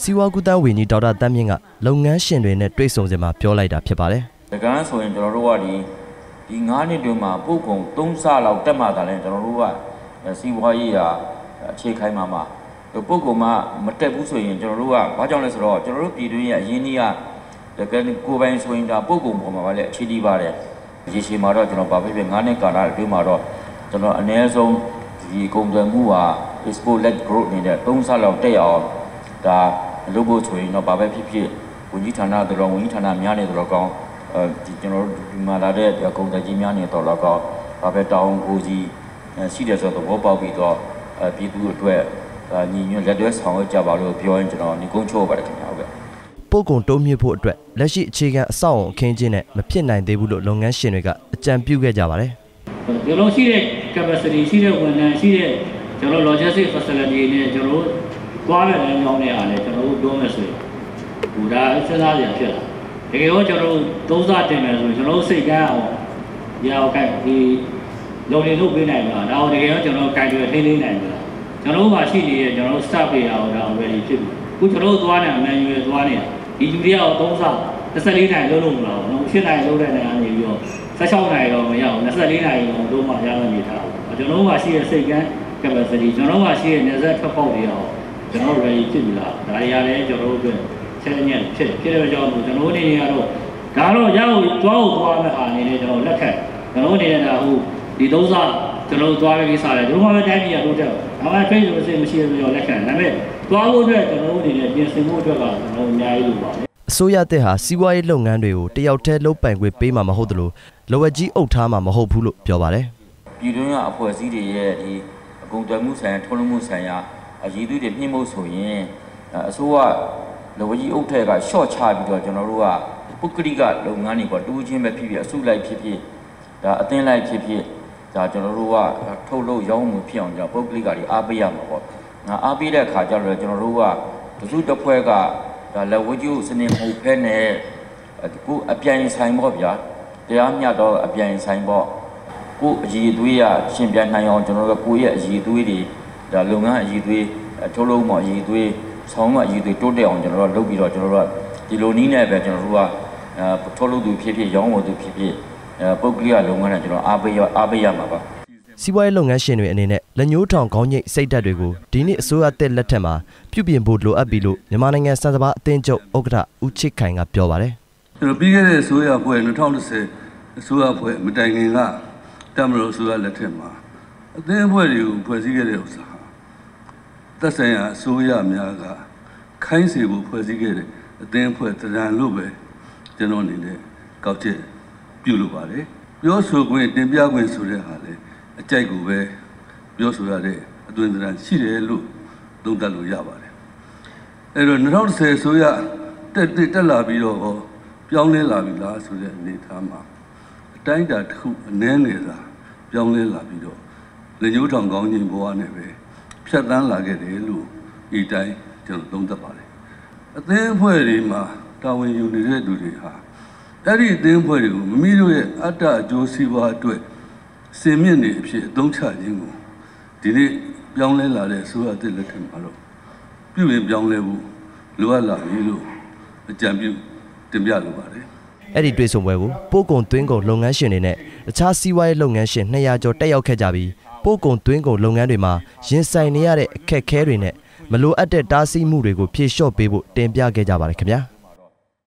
စီဝါကူတန်းဝန်ကြီးဒေါက်တာတန်းမြင့်ကလုပ်ငန်းရှင်တွေနဲ့တွေ့ဆုံစဉ်မှာပြောလိုက်တာဖြစ်ပါတယ်တကန်းဆိုရင်ကျွန်တော်တို့ကဒီဒီ9နှစ်တွင်းမှာပုတ်ကုံ3ဆလောက်တက်မှသာလဲကျွန်တော်တို့ကစီးပွားရေးရာအခြေခိုင်းမှာမှာပုတ်ကုံမှာမတက်ဘူးဆိုရင်ကျွန်တော်တို့ကဘာကြောင့်လဲဆိုတော့ကျွန်တော်တို့ပြည်တွင်းရဲ့အရင်းကြီးကတကယ်ကိုယ်ပိုင်ဆိုရင်ဒါပုတ်ကုံပေါ်မှာပါလေအခြေဒီပါတယ်ရေရှည်မှာတော့ကျွန်တော်ဗာပဲပြ9နှစ်ကာလအတွင်းမှာတော့ကျွန်တော်အနည်းဆုံးဒီကုန်သွယ်မှုဟာ export led growth နေတဲ့3ဆလောက်တက်အောင် ဒါလုပ်ဖို့ဆိုရင်တော့ဗာပဲဖြစ်ဖြစ်ဝန်ကြီးဌာနတော်ဝန်ကြီးဌာနများနေတော်ကောင်းအဲဒီကျွန်တော်တို့ဒီမှာလာတဲ့ကုန်တယ်ကြီးများနေတော့တော့ကောဗာပဲတောင်းကိုကြီးရှိတယ်ဆိုတော့ဘောပေါက်ပြီးတော့အဲပြည်သူအတွက်ညီညွတ်လက်တွဲဆောင်ရွက်ကြပါလို့ပြောရင်ကျွန်တော်ညီကုန်းချိုးပါတယ်ခင်ဗျာဟုတ်ကဲ့ပို့ကုန်တိုးမြင့်ဖို့အတွက်လက်ရှိအခြေခံအဆောက်အုံအခင်းကျင်းနဲ့မဖြစ်နိုင်သေးဘူးလို့လုပ်ငန်းရှင်တွေကအကြံပြုခဲ့ကြပါတယ်ဒီလိုရှိတဲ့ capacity ရှိတဲ့ဝန်ထမ်းရှိတဲ့ကျွန်တော် logistic facility နဲ့ကျွန်တော်တို့ သွားတဲ့လမ်းကြောင်းတွေအားလည်းကျွန်တော်တို့ပြောမယ်ဆိုရင်ဟိုဒါစဉ်းစားရဖြစ်လာတကယ်တော့ကျွန်တော်တို့သုံးစားတင်မယ်ဆိုရင်ကျွန်တော်တို့စိတ်ကန်းအောင်ရအောင်ကဲဒီလုံနေလို့ပေးနိုင်မှာဒါအောင်တကယ်တော့ကျွန်တော်ကိုင်တွေထိန်းသိမ်းနိုင်မှာကျွန်တော်တို့မှာရှိနေတဲ့ကျွန်တော်တို့ staff တွေအောင်ဒါ already ဖြစ်ပြီခုကျွန်တော်တို့သွားနေတာ manual သွားနေတာဒီလူတွေကတော့သုံးစား14နိုင်လုံးလုံးမလားဘူးရှင်းနိုင်လုံးတဲ့နေရာနေပြီးတော့16နိုင်တော့မရအောင်24နိုင်တော့တို့မှရမယ်နေထားဘူးကျွန်တော်တို့မှာရှိတဲ့စိတ်ကန်း capacity ကျွန်တော်တို့မှာရှိတဲ့နေဆက်ထွက်ပေါက်တွေအောင် ကျွန်တော်တို့ ready ဖြစ်ပြီလားဒါတွေရတယ်ကျွန်တော်တို့အတွက်ဆက်ညက်ဖြစ်ဖြစ်တဲ့ကြောင့်ကျွန်တော်တို့အနေနဲ့ကတော့ဒါတော့ရအောင်သွားဖို့သွားမဲ့ဟာအနေနဲ့ကျွန်တော်လက်ခံကျွန်တော်အနေနဲ့ဒါဟိုဒီသုံးစားကျွန်တော်တို့သွားတဲ့ကိစ္စတွေတို့မှပဲတိုင်းပြည်ရတို့တက်ဒါမှ train ဆိုလို့မရှိဘူးကျွန်တော်လက်ခံဒါပေမဲ့သွားဖို့အတွက်ကျွန်တော်တို့အနေနဲ့ပြင်ဆင်ဖို့အတွက်ကကျွန်တော်အများကြီးလိုပါတယ်အစိုးရတက်ဟာစီးပွားရေးလုပ်ငန်းတွေကိုတယောက်တည်းလုပ်ပိုင်ခွင့်ပေးမှာမဟုတ်သလိုလောဝက်ကြီးအုပ်ထားမှာမဟုတ်ဘူးလို့ပြောပါတယ်ပြည်တွင်းကအဖွဲ့အစည်းတွေရဲ့ဒီအကုန်သွယ်မှုဆိုင်ရာထုတ်လုပ်မှုဆိုင်ရာအ ရည်သူတွေမြင့်မို့ဆိုရင်အစိုးရလောကြီးအုပ်ထက်က short ချပြီးတော့ကျွန်တော်တို့ကပုဂ္ဂလိကလုပ်ငန်းတွေပေါ့တူးချင်းပဲဖြစ်ဖြစ်အစုလိုက်ဖြစ်ဖြစ်ဒါအသင်းလိုက်ဖြစ်ဖြစ်ဒါကျွန်တော်တို့ကထုတ်လုပ်ရောင်းမှုဖြစ်အောင်ကြောင့်ပုဂ္ဂလိကတွေအားပေးရမှာပေါ့ငါအားပေးတဲ့အခါကျတော့ကျွန်တော်တို့ကတစုတစ်ဖွဲ့ကဒါလက်ဝကြီးစနစ်မဟုတ်ဖဲနဲ့ကိုအပြိုင်ဆိုင်ပေါ့ဗျာတရားမျှတော့အပြိုင်ဆိုင်ပေါ့ကိုအည်သွေးရရှင်ပြန်နိုင်အောင်ကျွန်တော်တို့ကကိုရဲ့အည်သွေးတွေ ဒါလုပ်ငန်းအည်သွေးထုတ်လုပ်မှုအည်သွေးဆောင်းမအည်သွေးတိုးတက်အောင်ကျွန်တော်တို့လုပ်ပြီးတော့ကျွန်တော်တို့ကဒီလိုနည်းနဲ့ပဲကျွန်တော်တို့ကအဲထုတ်လုပ်သူဖြစ်ဖြစ်ရောင်းဝယ်သူဖြစ်ဖြစ်အဲပုဂ္ဂလိကလုပ်ငန်းနဲ့ကျွန်တော်အားပေးရအားပေးရမှာပါစီးပွားရေးလုပ်ငန်းရှင်တွေအနေနဲ့လက်ညှိုးထောင်ခေါင်းညိတ်စိတ်ဓာတ်တွေကိုဒီနေ့အစိုးရတက်လက်ထက်မှာပြုပြင်ဖို့လိုအပ်ပြီလို့မြန်မာနိုင်ငံစံစဘာအသင်းချုပ်ဥက္ကဋ္ဌဦးချစ်ခိုင်ကပြောပါတယ်ကျွန်တော်ပြီးခဲ့တဲ့အစိုးရဖွဲ့2010အစိုးရဖွဲ့မတိုင်ခင်ကတမလို့အစိုးရလက်ထက်မှာအသင်းအဖွဲ့တွေကိုဖွဲ့စည်းခဲ့တဲ့ဥစ္စာဟာ သက်ဆိုင်ရာအစိုးရများကခိုင်းစေဖို့ဖွဲ့စည်းခဲ့တဲ့အသင်းအဖွဲ့တရံလို့ပဲကျွန်တော်အနေနဲ့ကောက်ချက်ပြုလုပ်ပါတယ်ပြောဆိုခွင့်တင်ပြခွင့်ဆိုတဲ့ဟာလေအကြိုက်ကိုပဲပြောဆိုရတဲ့အသွင်သဏ္ဍာန်ရှိတယ်လို့သုံးသပ်လို့ရပါတယ်အဲ့တော့2010ဆိုရတက်တက်တက်လာပြီးတော့ပြောင်းလဲလာပြီလားဆိုတဲ့အနေအထားမှာအတိုင်းအတာတစ်ခုအနည်းငယ်သာပြောင်းလဲလာပြီးတော့လက်ညှိုးထောင်ကောင်းခြင်းဘဝနဲ့ပဲ ဖြတ်တန်းလာခဲ့တယ်လို့ဒီတိုင်းကျွန်တော်သုံးသပ်ပါတယ်အသင်းအဖွဲ့တွေမှာတာဝန်ယူနေတဲ့သူတွေဟာအဲ့ဒီအသင်းအဖွဲ့တွေကိုမိမိတို့ရဲ့အတ္တအကျိုးစီးပွားအတွက်စင်မြင့်နေအဖြစ်အသုံးချခြင်းကိုဒီနေ့ပြောင်းလဲလာတဲ့အစိုးရအသစ်လက်ထက်မှာတော့ပြုရင်ပြောင်းလဲဖို့လိုအပ်လာပြီလို့အကြံပြုတင်ပြလိုပါတယ်အဲ့ဒီတွေ့ဆုံပွဲကိုပို့ကုန်သွင်းကုန်လုပ်ငန်းရှင်တွေနဲ့တခြားစီးပွားရေးလုပ်ငန်းရှင်200ကျော်တက်ရောက်ခဲ့ကြပြီး ပို့ကုန်သွင်းကုန်လုပ်ငန်းတွေမှာရင်ဆိုင်နေရတဲ့အခက်အခဲတွေနဲ့မလိုအပ်တဲ့တားဆီးမှုတွေကိုဖြေလျှော့ပေးဖို့တင်ပြခဲ့ကြပါတယ်ခင်ဗျာ